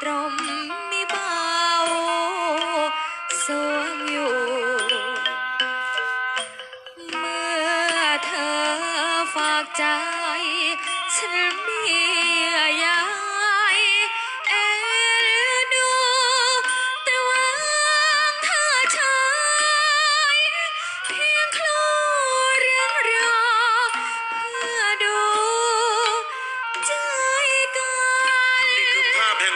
ตรมมีเบาสวงอยู่ เมื่อเธอฝากใจ ฉันมีอยา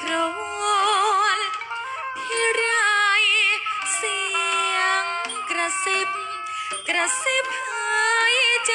ครวนที่ไรเสียงกระซิบ กระซิบหายใจ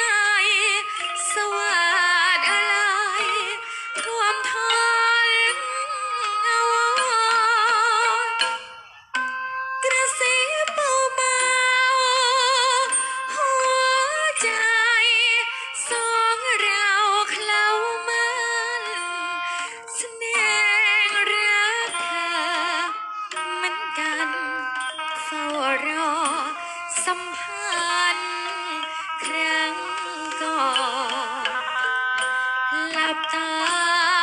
আল্লাহ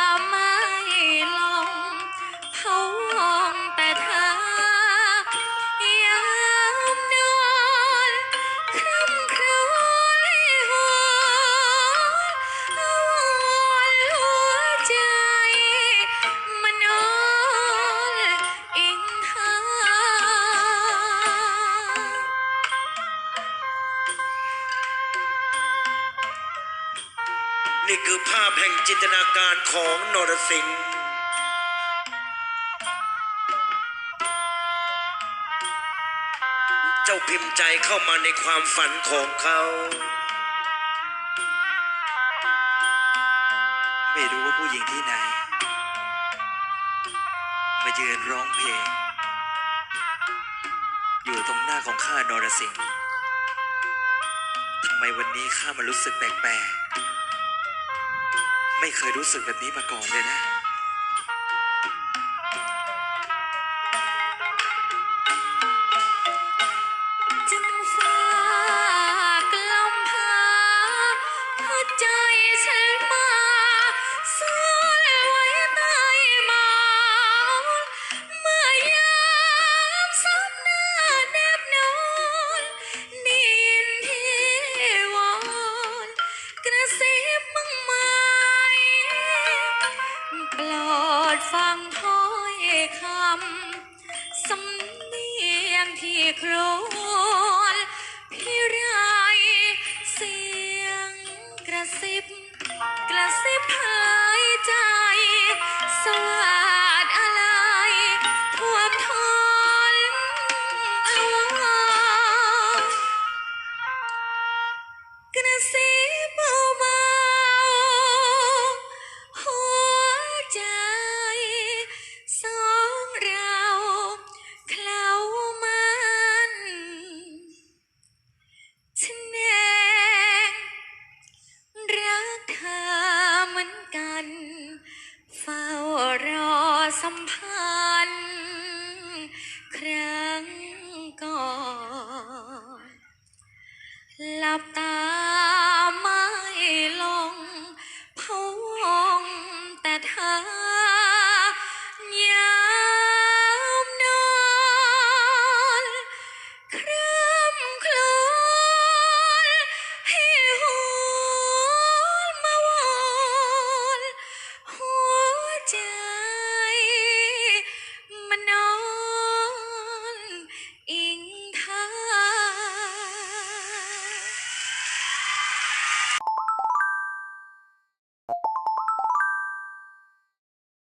นี่คือภาพแห่งจินตนาการของนรสิงห์เจ้าพิมพ์ใจเข้ามาในความฝันของเขา ไม่รู้ว่าผู้หญิงที่ไหน มายืนร้องเพลง อยู่ตรงหน้าของข้านรสิงห์ทำไมวันนี้ข้ามารู้สึกแปลกๆ ไม่เคยรู้สึกแบบนี้มาก่อนเลยนะ งที่โครนพี่ไรเสียงกระซิบ กระซิบหายใจ